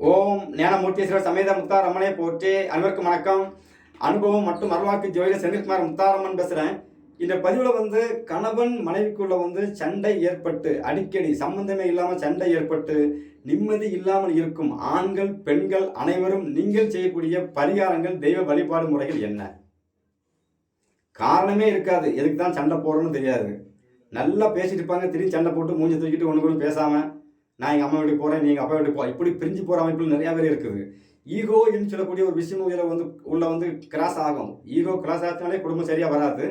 ஓம் ஞானமூர்த்தீஸ்வரர் சமேத முத்தாரம்மனே போற்றி. அனைவருக்கும் வணக்கம். அனுபவம் மற்றும் அருள்வாக்கு ஜோதிட செந்தில்குமார் முத்தாரம்மன் பேசுகிறேன் இந்த பதிவில் வந்து கணவன் மனைவிக்குள்ள வந்து சண்டை ஏற்பட்டு அடிக்கடி சம்பந்தமே இல்லாமல் சண்டை ஏற்பட்டு நிம்மதி இல்லாமல் இருக்கும் ஆண்கள் பெண்கள் அனைவரும் நீங்கள் செய்யக்கூடிய பரிகாரங்கள் தெய்வ வழிபாடு முறைகள் என்ன? காரணமே இருக்காது. எதுக்கு தான் சண்டை போடுறோன்னு தெரியாது. நல்லா பேசிட்டு இருப்பாங்க. திரும்பி சண்டை போட்டு மூஞ்சி தூக்கிட்டு ஒன்று கூட பேசாமல் நான் எங்கள் அம்மா வீட்டுக்கு போகிறேன் நீங்கள் அப்பா வீட்டுக்கு போ. இப்படி பிரிஞ்சு போகிற அமைப்பில் நிறையா பேர் இருக்குது. ஈகோ என்று சொல்லக்கூடிய ஒரு விஷயம் இதில் வந்து உள்ள வந்து கிராஸ் ஆகும். ஈகோ கிராஸ் ஆச்சுனாலே குடும்பம் சரியாக வராது.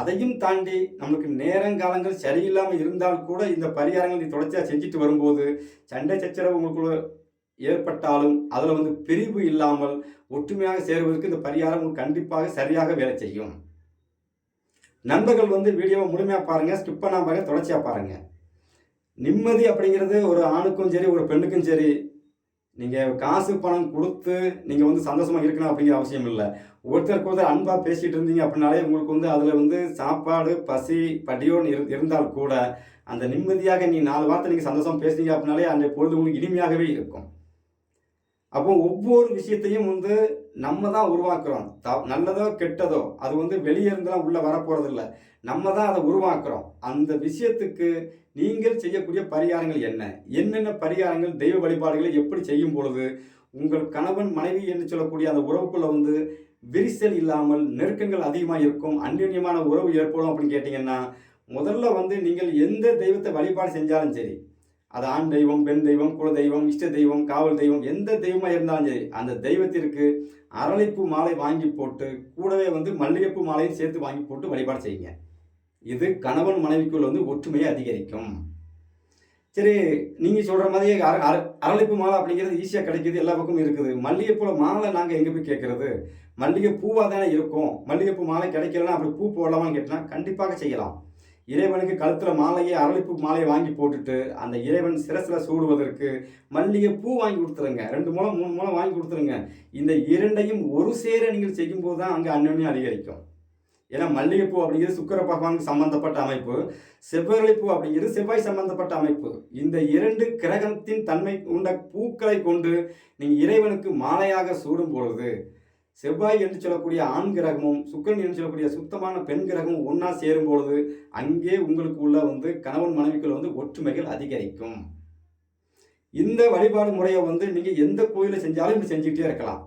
அதையும் தாண்டி நம்மளுக்கு நேரங்காலங்கள் சரியில்லாமல் இருந்தால் கூட இந்த பரிகாரங்கள் நீ தொடர்ச்சியாக செஞ்சுட்டு வரும்போது சண்டை சச்சரவு உங்களுக்குள்ள ஏற்பட்டாலும் அதில் வந்து பிரிவு இல்லாமல் ஒற்றுமையாக சேருவதற்கு இந்த பரிகாரம் உங்களுக்கு கண்டிப்பாக சரியாக வேலை செய்யும். நண்பர்கள் வந்து வீடியோவை முழுமையாக பாருங்கள் ஸ்கிப் பண்ணாமல் பாருங்கள் தொடர்ச்சியாக பாருங்கள் நிம்மதி அப்படிங்கிறது ஒரு ஆணுக்கும் சரி ஒரு பெண்ணுக்கும் சரி நீங்கள் காசு பணம் கொடுத்து நீங்கள் வந்து சந்தோஷமாக இருக்கணும் அப்படிங்கிற அவசியம் இல்லை. ஒருத்தருக்கு ஒருத்தர் அன்பாக பேசிகிட்டு இருந்தீங்க அப்படின்னாலே உங்களுக்கு வந்து அதில் வந்து சாப்பாடு பசி படியோன்னு இரு இருந்தால் கூட அந்த நிம்மதியாக நீ நாலு வார்த்தை நீங்கள் சந்தோஷம் பேசுனீங்க அப்படின்னாலே அந்த பொழுது உங்களுக்கு இனிமையாகவே இருக்கும். அப்போ ஒவ்வொரு விஷயத்தையும் வந்து நம்ம தான் உருவாக்குறோம். த நல்லதோ கெட்டதோ அது வந்து வெளியே இருந்தெல்லாம் உள்ளே வரப்போகிறதில்ல நம்ம தான் அதை உருவாக்குறோம். அந்த விஷயத்துக்கு நீங்கள் செய்யக்கூடிய பரிகாரங்கள் என்ன? என்னென்ன பரிகாரங்கள் தெய்வ வழிபாடுகளை எப்படி செய்யும் பொழுது உங்கள் கணவன் மனைவி என்று சொல்லக்கூடிய அந்த உறவுக்குள்ளே வந்து விரிசல் இல்லாமல் நெருக்கங்கள் அதிகமாக இருக்கும் அந்யோன்யமான உறவு ஏற்படும் அப்படின்னு கேட்டிங்கன்னா முதல்ல வந்து நீங்கள் எந்த தெய்வத்தை வழிபாடு செஞ்சாலும் சரி அது ஆண் தெய்வம் பெண் தெய்வம் குல தெய்வம் இஷ்ட தெய்வம் காவல் தெய்வம் எந்த தெய்வமாக இருந்தாலும் சரி அந்த தெய்வத்திற்கு அரளிப்பூ மாலை வாங்கி போட்டு கூடவே வந்து மல்லிகைப்பூ மாலையும் சேர்த்து வாங்கி போட்டு வழிபாடு செய்யுங்க. இது கணவன் மனைவிக்குள் வந்து ஒற்றுமையை அதிகரிக்கும். சரி நீங்கள் சொல்கிற மாதிரி அர அர அரளிப்பூ மாலை அப்படிங்கிறது ஈஸியாக கிடைக்கிது எல்லா பக்கமும் இருக்குது. மல்லிகைப்பூல மாலை நாங்கள் எங்கே போய் கேட்குறது? மல்லிகை பூவாக தானே இருக்கும்? மல்லிகைப்பூ மாலை கிடைக்கலன்னா அப்படி பூ போடலாமான்னு கேட்டால் கண்டிப்பாக செய்யலாம். இறைவனுக்கு கழுத்தில் மாலையை அரளிப்பூ மாலையை வாங்கி போட்டுட்டு அந்த இறைவன் சிரசில் சூடுவதற்கு மல்லிகை பூ வாங்கி கொடுத்துருங்க. ரெண்டு மூலம் மூணு மூலம் வாங்கி கொடுத்துருங்க. இந்த இரண்டையும் ஒரு சேர நீங்கள் செய்யும்போது தான் அங்கே அந்யோன்யம் அதிகரிக்கும். ஏன்னா மல்லிகைப்பூ அப்படிங்கிறது சுக்கர பகவானுக்கு சம்பந்தப்பட்ட அமைப்பு. செவ்வரளிப்பூ அப்படிங்கிறது செவ்வாய் சம்பந்தப்பட்ட அமைப்பு. இந்த இரண்டு கிரகத்தின் தன்மை உண்ட பூக்களை கொண்டு நீங்கள் இறைவனுக்கு மாலையாக சூடும் பொழுது செவ்வாய் என்று சொல்லக்கூடிய ஆண் கிரகமும் சுக்கரன் என்று சொல்லக்கூடிய சுத்தமான பெண் கிரகமும் ஒன்றா சேரும் பொழுது அங்கே உங்களுக்கு உள்ள வந்து கணவன் மனைவிக்குள்ள வந்து ஒற்றுமைகள் அதிகரிக்கும். இந்த வழிபாடு முறையை வந்து நீங்கள் எந்த கோயிலில் செஞ்சாலும் இப்படி செஞ்சுக்கிட்டே இருக்கலாம்.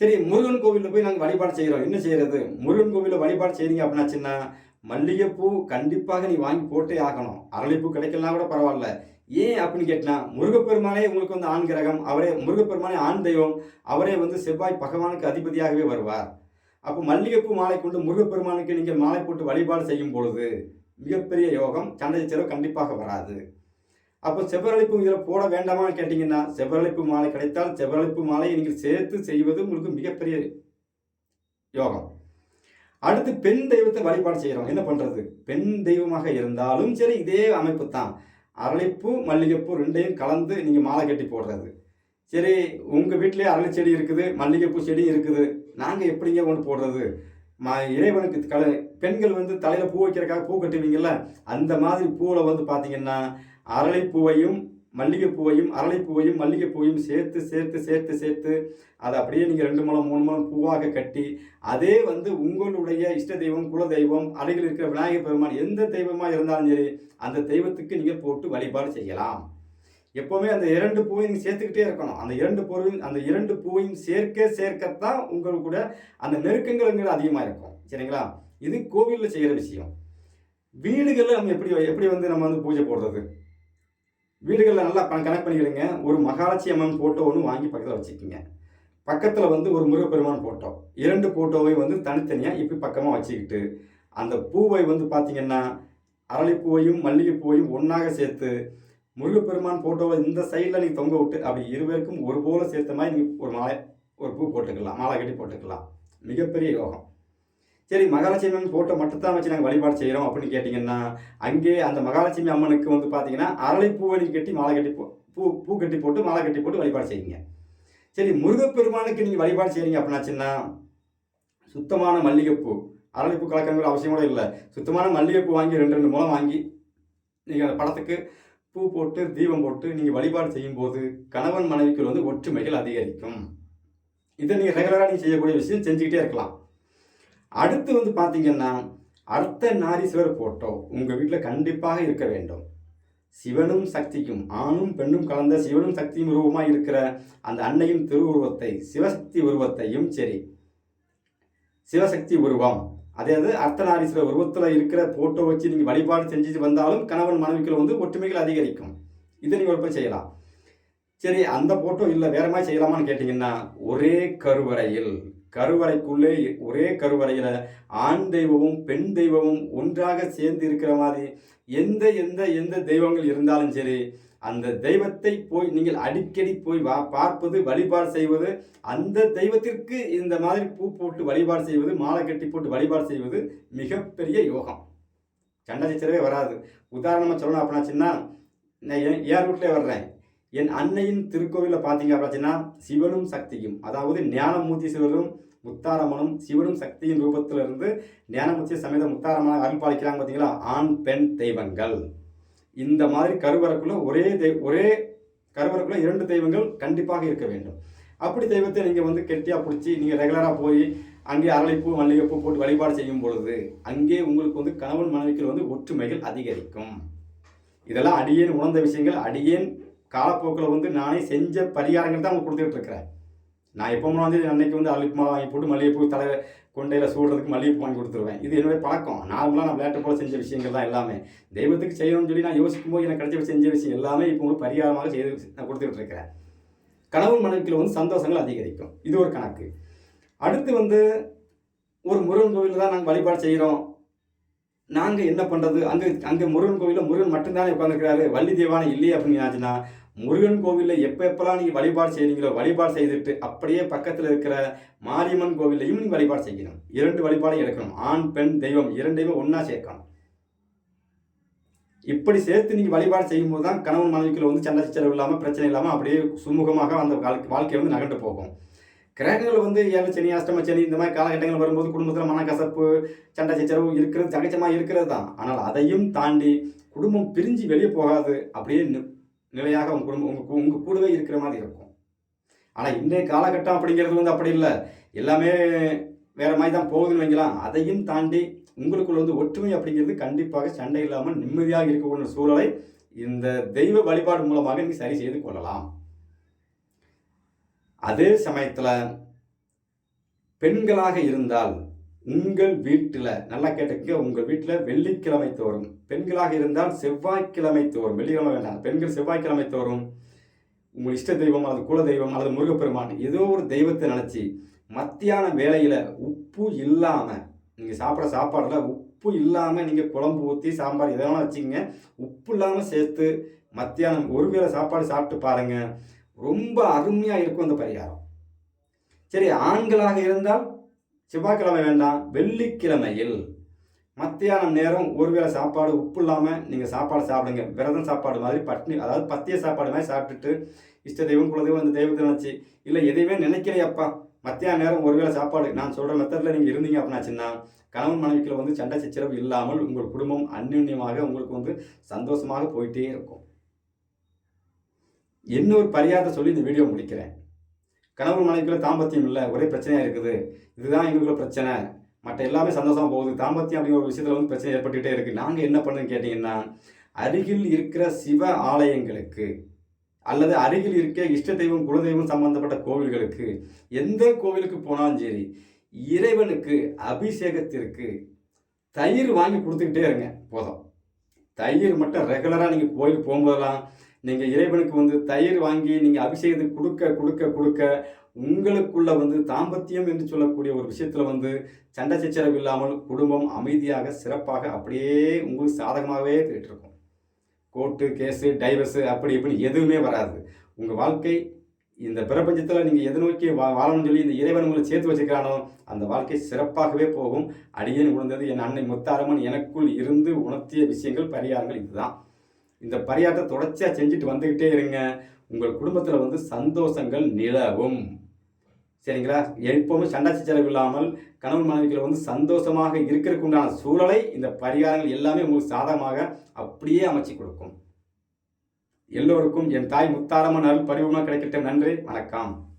சரி முருகன் கோவிலில் போய் நாங்கள் வழிபாடு செய்கிறோம் என்ன செய்கிறது முருகன் கோவிலில் வழிபாடு செய்கிறீங்க அப்படின்னாச்சுன்னா மல்லிகைப்பூ கண்டிப்பாக நீ வாங்கி போட்டே ஆகணும். அரளிப்பூ கிடைக்கலாம் கூட பரவாயில்ல. ஏன் அப்படின்னு கேட்டினா முருகப்பெருமானே உங்களுக்கு வந்து ஆண் கிரகம் அவரே முருகப்பெருமானே ஆண் தெய்வம் அவரே வந்து செவ்வாய் பகவானுக்கு அதிபதியாகவே வருவார். அப்போ மல்லிகைப்பூ மாலை கொண்டு முருகப்பெருமானுக்கு நீங்கள் மாலை போட்டு வழிபாடு செய்யும் பொழுது மிகப்பெரிய யோகம் சண்டை செலவு கண்டிப்பாக வராது. அப்போ செவ்வரளிப்பு இதில் போட வேண்டாமான்னு கேட்டிங்கன்னா செவ்வரளிப்பு மாலை கிடைத்தால் செவ்வரளிப்பு மாலையை நீங்கள் சேர்த்து செய்வது உங்களுக்கு மிகப்பெரிய யோகம். அடுத்து பெண் தெய்வத்தை வழிபாடு செய்கிறோம் என்ன பண்ணுறது பெண் தெய்வமாக இருந்தாலும் சரி இதே அமைப்பு தான் அரளிப்பூ மல்லிகைப்பூ ரெண்டையும் கலந்து நீங்கள் மாலை கட்டி போடுறது. சரி உங்கள் வீட்டிலே அரளி செடி இருக்குது மல்லிகைப்பூ செடி இருக்குது. நாங்கள் எப்படிங்க கொண்டு போடுறது? ம இறைவனுக்கு கல பெண்கள் வந்து தலையில் பூ வைக்கிறக்காக பூ கட்டுவீங்கள்ல அந்த மாதிரி பூவில் வந்து பார்த்தீங்கன்னா அரளிப்பூவையும் மல்லிகைப்பூவையும் அரளிப்பூவையும் மல்லிகைப்பூவையும் சேர்த்து சேர்த்து சேர்த்து சேர்த்து அதை அப்படியே நீங்கள் ரெண்டு மூலம் மூணு மூலம் பூவாக கட்டி அதே வந்து உங்களுடைய இஷ்ட தெய்வம் குல தெய்வம் அருகில் இருக்கிற விநாயகர் பெருமான் எந்த தெய்வமாக இருந்தாலும் சரி அந்த தெய்வத்துக்கு நீங்கள் போட்டு வழிபாடு செய்யலாம். எப்போவுமே அந்த இரண்டு பூவையும் நீங்கள் சேர்த்துக்கிட்டே இருக்கணும். அந்த இரண்டு பூவையும் அந்த இரண்டு பூவையும் சேர்க்க சேர்க்கத்தான் உங்களுக்கு கூட அந்த நெருக்கங்கள்ங்கிறது அதிகமாக இருக்கும். சரிங்களா? இது கோவிலில் செய்கிற விஷயம். வீடுகளில் நம்ம எப்படி எப்படி வந்து நம்ம வந்து பூஜை போடுறது? வீடுகளில் நல்லா கனெக்ட் பண்ணிக்கிடுங்க ஒரு மகாலட்சி அம்மன் ஃபோட்டோ ஒன்று வாங்கி பக்கத்தில் வச்சுக்கோங்க பக்கத்தில் வந்து ஒரு முருகப்பெருமான் ஃபோட்டோ இரண்டு ஃபோட்டோவை வந்து தனித்தனியாக இப்படி பக்கமாக வச்சுக்கிட்டு அந்த பூவை வந்து பார்த்திங்கன்னா அரளிப்பூவையும் மல்லிகைப்பூவையும் ஒன்றாக சேர்த்து முருகப்பெருமான் ஃபோட்டோவை இந்த சைடில் நீங்கள் தொங்க விட்டு அப்படி இருவருக்கும் ஒரு போல சேர்த்த மாதிரி நீங்கள் ஒரு மாலை ஒரு பூ போட்டுக்கலாம் மாலை கட்டி போட்டுக்கலாம். மிகப்பெரிய யோகம். சரி மகாலட்சுமி அம்மன் ஃபோட்டோ மட்டும் தான் வச்சு நாங்கள் வழிபாடு செய்கிறோம் அப்படின்னு கேட்டிங்கன்னா அங்கே அந்த மகாலட்சுமி அம்மனுக்கு வந்து பார்த்தீங்கன்னா அரளிப்பூவணி கட்டி மாலை கட்டி போ பூ பூ கட்டி போட்டு மாலை கட்டி போட்டு வழிபாடு செய்யுங்க. சரி முருகப்பெருமானுக்கு நீங்கள் வழிபாடு செய்கிறீங்க அப்படின்னாச்சுன்னா சுத்தமான மல்லிகைப்பூ அரளிப்பூ கலக்கங்கிற அவசியம் கூட இல்லை. சுத்தமான மல்லிகைப்பூ வாங்கி ரெண்டு ரெண்டு மூலம் வாங்கி நீங்கள் அந்த படத்துக்கு பூ போட்டு தீபம் போட்டு நீங்கள் வழிபாடு செய்யும்போது கணவன் மனைவிக்குள் வந்து ஒற்றுமைகள் அதிகரிக்கும். இதை நீங்கள் ரெகுலராக நீங்கள் செய்யக்கூடிய விஷயம் செஞ்சுக்கிட்டே இருக்கலாம். அடுத்து வந்து பார்த்தீங்கன்னா அர்த்த நாரீஸ்வரர் போட்டோ உங்கள் வீட்டில் கண்டிப்பாக இருக்க வேண்டும். சிவனும் சக்திக்கும் ஆணும் பெண்ணும் கலந்த சிவனும் சக்தியும் உருவமாக இருக்கிற அந்த அன்னையும் திருவுருவத்தை சிவசக்தி உருவத்தையும் சரி சிவசக்தி உருவம். அதே அது அர்த்தநாரீஸ்வரர் உருவத்தில் இருக்கிற போட்டோ வச்சு நீங்கள் வழிபாடு செஞ்சுட்டு வந்தாலும் கணவன் மனைவிக்குள்ள வந்து ஒற்றுமைகள் அதிகரிக்கும். இதை நீங்கள் ஒரு செய்யலாம். சரி அந்த போட்டோ இல்லை வேற மாதிரி செய்யலாமான்னு கேட்டிங்கன்னா ஒரே கருவறையில் கருவறைக்குள்ளே ஒரே கருவறையில் ஆண் தெய்வமும் பெண் தெய்வமும் ஒன்றாக சேர்ந்து இருக்கிற மாதிரி எந்த எந்த எந்த தெய்வங்கள் இருந்தாலும் சரி அந்த தெய்வத்தை போய் நீங்கள் அடிக்கடி போய் வா பார்ப்பது வழிபாடு செய்வது அந்த தெய்வத்திற்கு இந்த மாதிரி பூ போட்டு வழிபாடு செய்வது மாலை கட்டி போட்டு வழிபாடு செய்வது மிகப்பெரிய யோகம். சண்டை சச்சரவே வராது. உதாரணமாக சொல்லணும் அப்படின்னாச்சுன்னா நான் ஏன் என் வர்றேன். என் அன்னையின் திருக்கோவிலில் பார்த்தீங்க அப்படின்னா சிவனும் சக்தியும் அதாவது ஞானமூர்த்தி சிவரும் முத்தாரம்மனும் சிவனும் சக்தியின் ரூபத்திலிருந்து ஞானமூர்த்தி சமேத முத்தாரம்மனை அருள் பாலிக்கிறாங்க பார்த்தீங்களா? ஆண் பெண் தெய்வங்கள். இந்த மாதிரி கருவறைக்குள்ள ஒரே தெய்வ ஒரே கருவறைக்குள்ள இரண்டு தெய்வங்கள் கண்டிப்பாக இருக்க வேண்டும். அப்படி தெய்வத்தை நீங்கள் வந்து கெட்டியாக பிடிச்சி நீங்கள் ரெகுலராக போய் அங்கே அரளிப்பூ மல்லிகைப்பூ போட்டு வழிபாடு செய்யும் பொழுது அங்கே உங்களுக்கு வந்து கணவன் மனைவிக்கு வந்து ஒற்றுமைகள் அதிகரிக்கும். இதெல்லாம் அடியேன் உணர்ந்த விஷயங்கள் அடியேன் காலப்போக்கில் வந்து நானே செஞ்ச பரிகாரங்கள் தான் அவங்க கொடுத்துட்டு இருக்கிறேன். நான் எப்போ வந்து அன்னைக்கு வந்து அழுக்கு மாலை வாங்கி போட்டு மல்லிகைப்பூ தலை கொண்டையில் சூடுறதுக்கு மல்லிகைப்பூ வாங்கி கொடுத்துருவேன். இது என்னுடைய பழக்கம். நார்மலாக நான் விளையாட்டு போல செஞ்ச விஷயங்கள் தான் எல்லாமே. தெய்வத்துக்கு செய்யணும்னு சொல்லி நான் யோசிக்கும் போது எனக்கு கிடைச்ச செஞ்ச விஷயம் எல்லாமே இப்போ உங்களுக்கு பரிகாரமாக செய்து நான் கொடுத்துட்டு இருக்கிறேன். கணவன் மனைவிக்கில் வந்து சந்தோஷங்கள் அதிகரிக்கும். இது ஒரு கணக்கு. அடுத்து வந்து ஒரு முருகன் கோவிலில் தான் நாங்கள் வழிபாடு செய்கிறோம் நாங்கள் என்ன பண்ணுறது அங்கே அங்கே முருகன் கோவிலில் முருகன் மட்டும்தானே உட்காந்துருக்கிறாரு வள்ளி தேவானை இல்லையே அப்படின்னு ஆச்சுன்னா முருகன் கோவிலில் எப்போ எப்போல்லாம் நீங்கள் வழிபாடு செய்கிறீங்களோ வழிபாடு செய்துட்டு அப்படியே பக்கத்தில் இருக்கிற மாரியம்மன் கோவிலையும் நீங்கள் வழிபாடு செய்யணும். இரண்டு வழிபாடும் எடுக்கணும். ஆண் பெண் தெய்வம் இரண்டையுமே ஒன்றா சேர்க்கணும். இப்படி சேர்த்து நீங்கள் வழிபாடு செய்யும்போது தான் கணவன் மனைவிக்குள்ள வந்து சண்டை சச்சரவு இல்லாமல் பிரச்சனை இல்லாமல் அப்படியே சுமூகமாக அந்த வாழ்க்கை வந்து நகண்டு போகும். கிரகங்கள் வந்து ஏழு சனி அஷ்டம சனி இந்த மாதிரி காலகட்டங்கள் வரும்போது குடும்பத்தில் மனக்கசப்பு சண்டை சச்சரவு இருக்கிறது சகஜமாக இருக்கிறது தான். ஆனால் அதையும் தாண்டி குடும்பம் பிரிஞ்சு வெளியே போகாது. அப்படியே நிலையாக உங்கள் குடும்பம் உங்கள் உங்கள் கூடவே இருக்கிற மாதிரி இருக்கும். ஆனால் இன்றைய காலகட்டம் அப்படிங்கிறது வந்து அப்படி இல்லை. எல்லாமே வேறு மாதிரி தான் போகுதுன்னு வைங்களாம் அதையும் தாண்டி உங்களுக்குள்ள வந்து ஒற்றுமை அப்படிங்கிறது கண்டிப்பாக சண்டை இல்லாமல் நிம்மதியாக இருக்கக்கூடிய சூழலை இந்த தெய்வ வழிபாடு மூலமாக நீங்கள் சரி செய்து கொள்ளலாம். அதே சமயத்தில் பெண்களாக இருந்தால் உங்கள் வீட்டில் நல்லா கேட்டுக்க உங்கள் வீட்டில் வெள்ளிக்கிழமை தோறும் பெண்களாக இருந்தால் செவ்வாய்க்கிழமை தோறும் வெள்ளிக்கிழமை வேண்டாம் பெண்கள் செவ்வாய்க்கிழமை தோறும் உங்கள் இஷ்ட தெய்வம் அல்லது குல தெய்வம் அல்லது முருகப்பெருமான் ஏதோ ஒரு தெய்வத்தை நினச்சி மத்தியான வேலையில் உப்பு இல்லாமல் நீங்கள் சாப்பிட்ற சாப்பாடில் உப்பு இல்லாமல் நீங்கள் குழம்பு ஊற்றி சாம்பார் இதெல்லாம் வச்சுக்கோங்க. உப்பு இல்லாமல் சேர்த்து மத்தியானம் ஒரு வேளை சாப்பாடு சாப்பிட்டு பாருங்கள் ரொம்ப அருமையாக இருக்கும் அந்த பரிகாரம். சரி ஆண்களாக இருந்தால் செவ்வாய்க்கிழமை வேண்டாம் வெள்ளிக்கிழமையில் மத்தியானம் நேரம் ஒருவேளை சாப்பாடு உப்பு இல்லாமல் நீங்கள் சாப்பாடு சாப்பிடுங்க. விரதம் சாப்பாடு மாதிரி பட்னி அதாவது பத்திய சாப்பாடு மாதிரி சாப்பிட்டுட்டு இஷ்ட தெய்வம் குலதெய்வம் அந்த தெய்வத்தை நினச்சி இல்லை எதையுமே நினைக்கலையப்பா. மத்தியான நேரம் ஒருவேளை சாப்பாடு நான் சொல்கிற மெத்தடில் நீங்கள் இருந்தீங்க அப்படின்னாச்சுன்னா கணவன் மனைவிக்கில் வந்து சண்டை சச்சரவு இல்லாமல் உங்கள் குடும்பம் அந்யுன்யமாக உங்களுக்கு வந்து சந்தோஷமாக போயிட்டே இருக்கும். இன்னொரு பரியாரத்தை சொல்லி இந்த வீடியோ முடிக்கிறேன். கணவன் மனைவிக்குள்ள தாம்பத்தியம் இல்லை ஒரே பிரச்சனையாக இருக்குது. இதுதான் எங்களுக்குள்ள பிரச்சனை. மற்ற எல்லாமே சந்தோஷமாக போகுது. தாம்பத்தியம் அப்படிங்கிற ஒரு விஷயத்தில் வந்து பிரச்சனை ஏற்பட்டுகிட்டே இருக்குது நாங்கள் என்ன பண்ணுன்னு கேட்டிங்கன்னா அருகில் இருக்கிற சிவ ஆலயங்களுக்கு அல்லது அருகில் இருக்க இஷ்ட தெய்வம் குலதெய்வம் சம்பந்தப்பட்ட கோவில்களுக்கு எந்த கோவிலுக்கு போனாலும் சரி இறைவனுக்கு அபிஷேகத்திற்கு தயிர் வாங்கி கொடுத்துக்கிட்டே இருங்க. போதும். தயிர் மட்டும் ரெகுலராக நீங்கள் கோயிலுக்கு போகும்போதெல்லாம் நீங்கள் இறைவனுக்கு வந்து தயிர் வாங்கி நீங்கள் அபிஷேகத்துக்கு கொடுக்க கொடுக்க கொடுக்க உங்களுக்குள்ள வந்து தாம்பத்தியம் என்று சொல்லக்கூடிய ஒரு விஷயத்தில் வந்து சண்டை சச்சரவு இல்லாமல் குடும்பம் அமைதியாக சிறப்பாக அப்படியே உங்களுக்கு சாதகமாகவே போயிட்டுருக்கும். கோர்ட்டு கேஸு டைவர்ஸு அப்படி இப்படி எதுவுமே வராது. உங்கள் வாழ்க்கை இந்த பிரபஞ்சத்தில் நீங்கள் எது நோக்கி வா வாழணும்னு சொல்லி இந்த இறைவன் உங்களை சேர்த்து வச்சுக்கிறானோ அந்த வாழ்க்கை சிறப்பாகவே போகும். அடியேன் உணர்ந்தது என் அன்னை முத்தாரம்மன் எனக்குள் இருந்து உணர்த்திய விஷயங்கள் பரிகாரங்கள் இதுதான். இந்த பரிகாரத்தை தொடர்ச்சியாக செஞ்சுட்டு வந்துக்கிட்டே இருங்க. உங்கள் குடும்பத்தில் வந்து சந்தோஷங்கள் நிலவும். சரிங்களா? எப்போவுமே சண்டை செலவு இல்லாமல் கணவன் மனைவிகளை வந்து சந்தோஷமாக இருக்கிறதுக்கு உண்டான சூழலை இந்த பரிகாரங்கள் எல்லாமே உங்களுக்கு சாதகமாக அப்படியே அமைச்சு கொடுக்கும். எல்லோருக்கும் என் தாய் முத்தாரமான அருள் பரிவமாக கிடைக்கட்டும். நன்றி. வணக்கம்.